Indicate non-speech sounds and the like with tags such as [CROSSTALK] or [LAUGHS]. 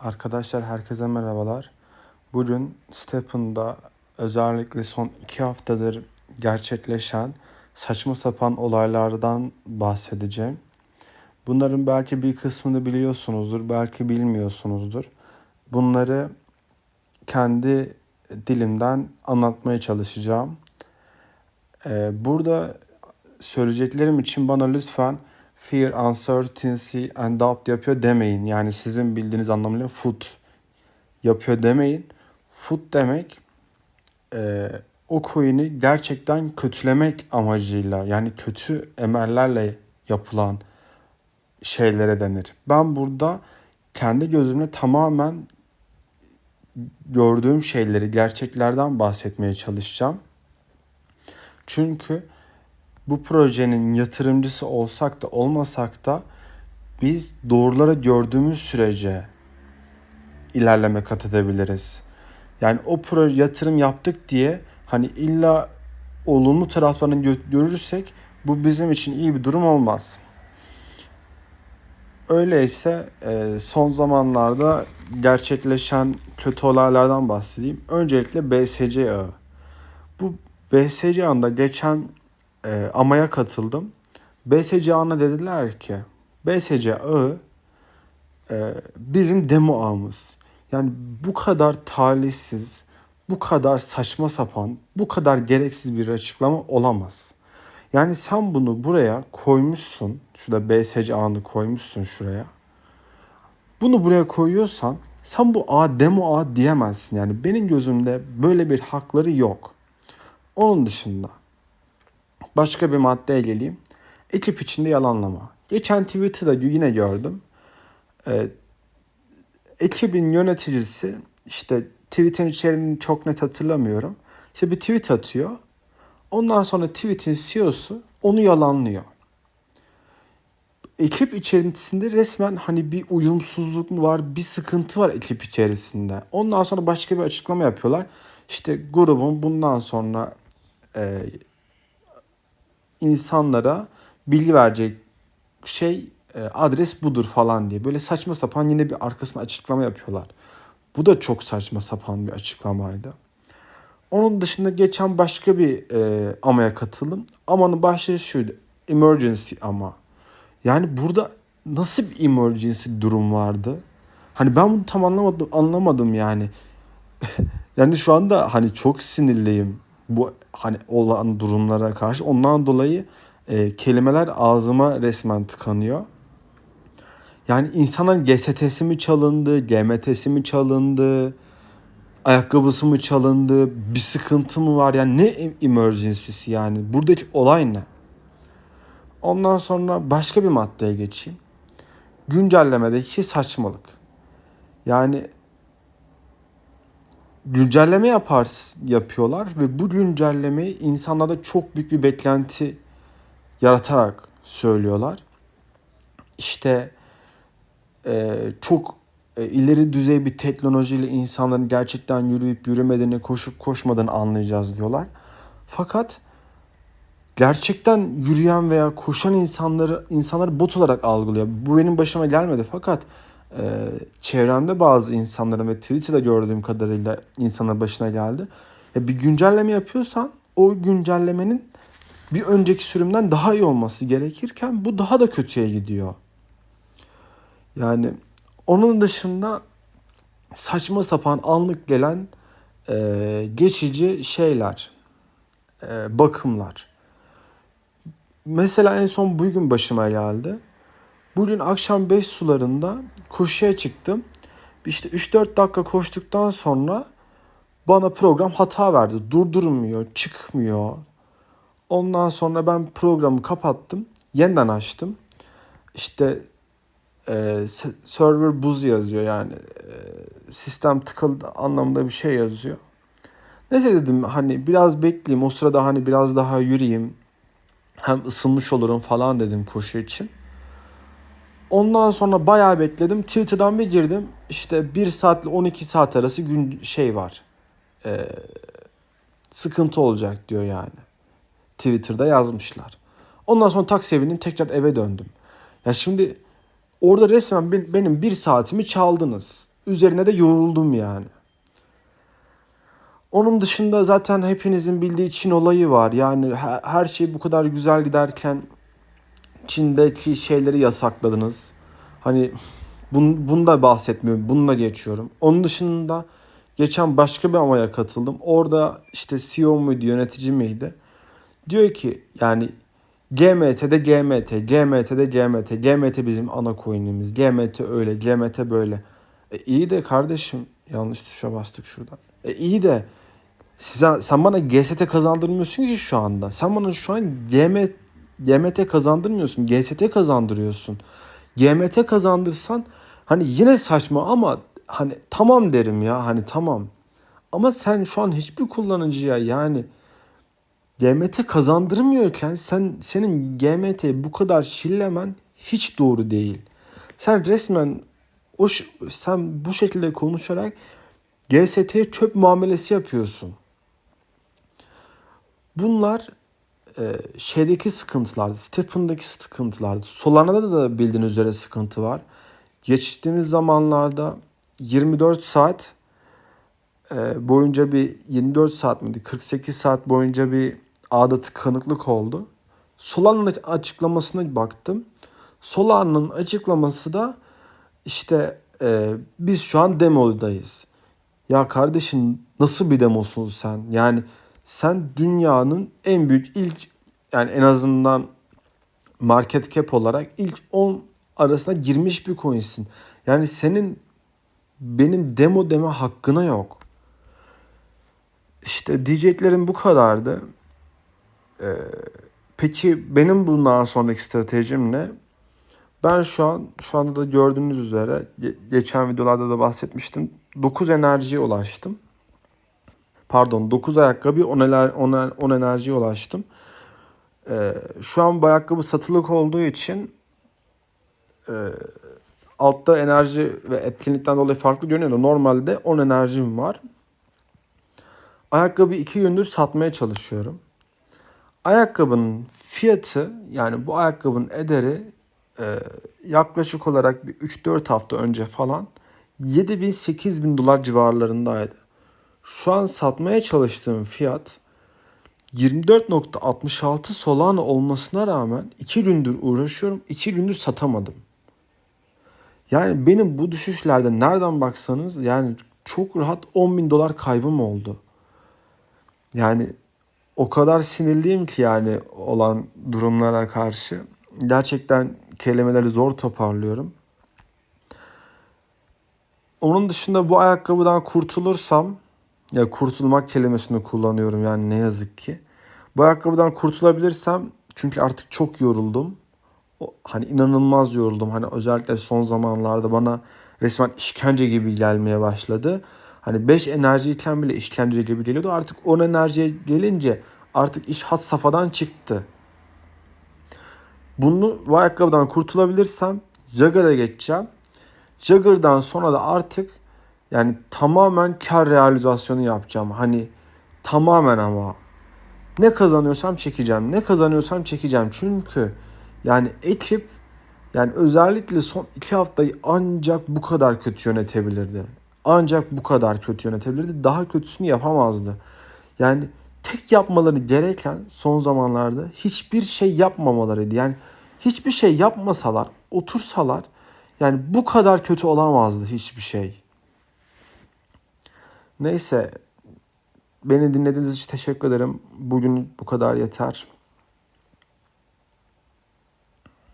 Arkadaşlar herkese merhabalar. Bugün Stephen'da özellikle son iki haftadır gerçekleşen saçma sapan olaylardan bahsedeceğim. Bunların belki bir kısmını biliyorsunuzdur, belki bilmiyorsunuzdur. Bunları kendi dilimden anlatmaya çalışacağım. Ee, burada söyleyeceklerim için bana lütfen fear, uncertainty and doubt yapıyor demeyin. Yani sizin bildiğiniz anlamıyla food yapıyor demeyin. Food demek e, o coin'i gerçekten kötülemek amacıyla yani kötü emellerle yapılan şeylere denir. Ben burada kendi gözümle tamamen gördüğüm şeyleri, gerçeklerden bahsetmeye çalışacağım. Çünkü bu projenin yatırımcısı olsak da olmasak da biz doğruları gördüğümüz sürece ilerleme kat edebiliriz. Yani o proje yatırım yaptık diye hani illa olumlu taraflarını gö- görürsek bu bizim için iyi bir durum olmaz. Öyleyse e, son zamanlarda gerçekleşen kötü olaylardan bahsedeyim. Öncelikle BSC ağı. Bu BSC ağında geçen e, AMA'ya katıldım. BSC ağına dediler ki BSC ağı e, bizim demo ağımız. Yani bu kadar talihsiz, bu kadar saçma sapan, bu kadar gereksiz bir açıklama olamaz. Yani sen bunu buraya koymuşsun. Şurada BSC ağını koymuşsun şuraya. Bunu buraya koyuyorsan sen bu ağ demo ağ diyemezsin. Yani benim gözümde böyle bir hakları yok. Onun dışında başka bir maddeye geleyim. Ekip içinde yalanlama. Geçen Twitter'da yine gördüm. Ee, ekibin yöneticisi işte tweet'in içeriğini çok net hatırlamıyorum. İşte bir tweet atıyor. Ondan sonra tweet'in CEO'su onu yalanlıyor. Ekip içerisinde resmen hani bir uyumsuzluk mu var, bir sıkıntı var ekip içerisinde. Ondan sonra başka bir açıklama yapıyorlar. İşte grubun bundan sonra e, insanlara bilgi verecek şey e, adres budur falan diye. Böyle saçma sapan yine bir arkasına açıklama yapıyorlar. Bu da çok saçma sapan bir açıklamaydı. Onun dışında geçen başka bir e, amaya katıldım. Amanın başlığı şuydu. Emergency ama. Yani burada nasıl bir emergency durum vardı? Hani ben bunu tam anlamadım, anlamadım yani. [LAUGHS] yani şu anda hani çok sinirliyim bu hani olan durumlara karşı. Ondan dolayı e, kelimeler ağzıma resmen tıkanıyor. Yani insanların GST'si mi çalındı, GMT'si mi çalındı, ayakkabısı mı çalındı, bir sıkıntı mı var? Yani ne emergency'si yani? Buradaki olay ne? Ondan sonra başka bir maddeye geçeyim. Güncellemedeki saçmalık. Yani güncelleme yapar, yapıyorlar ve bu güncellemeyi insanlarda çok büyük bir beklenti yaratarak söylüyorlar. İşte e, çok e, ileri düzey bir teknolojiyle insanların gerçekten yürüyüp yürümediğini, koşup koşmadığını anlayacağız diyorlar. Fakat gerçekten yürüyen veya koşan insanları insanları bot olarak algılıyor. Bu benim başıma gelmedi fakat e, çevremde bazı insanların ve Twitter'da gördüğüm kadarıyla insanların başına geldi. Ya bir güncelleme yapıyorsan o güncellemenin bir önceki sürümden daha iyi olması gerekirken bu daha da kötüye gidiyor. Yani onun dışında saçma sapan anlık gelen e, geçici şeyler, e, bakımlar. Mesela en son bugün başıma geldi. Bugün akşam 5 sularında koşuya çıktım. İşte 3-4 dakika koştuktan sonra bana program hata verdi. Durdurmuyor, çıkmıyor. Ondan sonra ben programı kapattım. Yeniden açtım. İşte e, server buz yazıyor yani e, sistem tıkalı anlamında bir şey yazıyor. Neyse dedim hani biraz bekleyeyim o sırada hani biraz daha yürüyeyim hem ısınmış olurum falan dedim koşu için. Ondan sonra bayağı bekledim. Twitter'dan bir girdim. İşte 1 saat ile 12 saat arası gün şey var. Ee, sıkıntı olacak diyor yani. Twitter'da yazmışlar. Ondan sonra taksiye bindim tekrar eve döndüm. Ya şimdi orada resmen benim bir saatimi çaldınız. üzerine de yoruldum yani. Onun dışında zaten hepinizin bildiği Çin olayı var. Yani he- her şey bu kadar güzel giderken Çin'deki şeyleri yasakladınız. Hani bun, bunu da bahsetmiyorum. Bunu da geçiyorum. Onun dışında geçen başka bir amaya katıldım. Orada işte CEO muydu, yönetici miydi? Diyor ki yani GMT'de GMT, GMT'de GMT, GMT bizim ana coin'imiz. GMT öyle, GMT böyle. E iyi de kardeşim yanlış tuşa bastık şurada. E iyi de size, sen bana GST kazandırmıyorsun ki şu anda. Sen bana şu an GM, GMT kazandırmıyorsun. GST kazandırıyorsun. GMT kazandırsan hani yine saçma ama hani tamam derim ya hani tamam. Ama sen şu an hiçbir kullanıcıya yani GMT kazandırmıyorken sen senin GMT'yi bu kadar şillemen hiç doğru değil. Sen resmen o sen bu şekilde konuşarak GST'ye çöp muamelesi yapıyorsun. Bunlar e, şeydeki sıkıntılar, Steppen'daki sıkıntılar. Solana'da da bildiğiniz üzere sıkıntı var. Geçtiğimiz zamanlarda 24 saat e, boyunca bir 24 saat miydi? 48 saat boyunca bir ağda tıkanıklık oldu. Solana'nın açıklamasına baktım. Solana'nın açıklaması da işte e, biz şu an demodayız. Ya kardeşim nasıl bir demosun sen? Yani sen dünyanın en büyük ilk yani en azından market cap olarak ilk 10 arasına girmiş bir coin'sin. Yani senin benim demo deme hakkına yok. İşte diyeceklerim bu kadardı. Ee, peki benim bundan sonraki stratejim ne? Ben şu an şu anda da gördüğünüz üzere ge- geçen videolarda da bahsetmiştim. 9 enerjiye ulaştım. Pardon 9 ayakkabı 10, ener, 10, 10 enerjiye ulaştım. Ee, şu an bu ayakkabı satılık olduğu için e, altta enerji ve etkinlikten dolayı farklı görünüyor da normalde 10 enerjim var. Ayakkabı 2 gündür satmaya çalışıyorum. Ayakkabının fiyatı yani bu ayakkabının ederi e, yaklaşık olarak bir 3-4 hafta önce falan 7000-8000 dolar civarlarındaydı. Şu an satmaya çalıştığım fiyat 24.66 Solana olmasına rağmen 2 gündür uğraşıyorum. 2 gündür satamadım. Yani benim bu düşüşlerde nereden baksanız yani çok rahat 10 bin dolar kaybım oldu. Yani o kadar sinirliyim ki yani olan durumlara karşı. Gerçekten kelimeleri zor toparlıyorum. Onun dışında bu ayakkabıdan kurtulursam ya kurtulmak kelimesini kullanıyorum yani ne yazık ki. Bu ayakkabıdan kurtulabilirsem çünkü artık çok yoruldum. O, hani inanılmaz yoruldum. Hani özellikle son zamanlarda bana resmen işkence gibi gelmeye başladı. Hani 5 enerjiyken bile işkence gibi geliyordu. Artık 10 enerjiye gelince artık iş had safhadan çıktı. Bunu bu ayakkabıdan kurtulabilirsem Jagger'a geçeceğim. Jagger'dan sonra da artık yani tamamen kar realizasyonu yapacağım. Hani tamamen ama ne kazanıyorsam çekeceğim. Ne kazanıyorsam çekeceğim. Çünkü yani ekip yani özellikle son iki haftayı ancak bu kadar kötü yönetebilirdi. Ancak bu kadar kötü yönetebilirdi. Daha kötüsünü yapamazdı. Yani tek yapmaları gereken son zamanlarda hiçbir şey yapmamalarıydı. Yani hiçbir şey yapmasalar, otursalar yani bu kadar kötü olamazdı hiçbir şey. Neyse beni dinlediğiniz için teşekkür ederim. Bugün bu kadar yeter.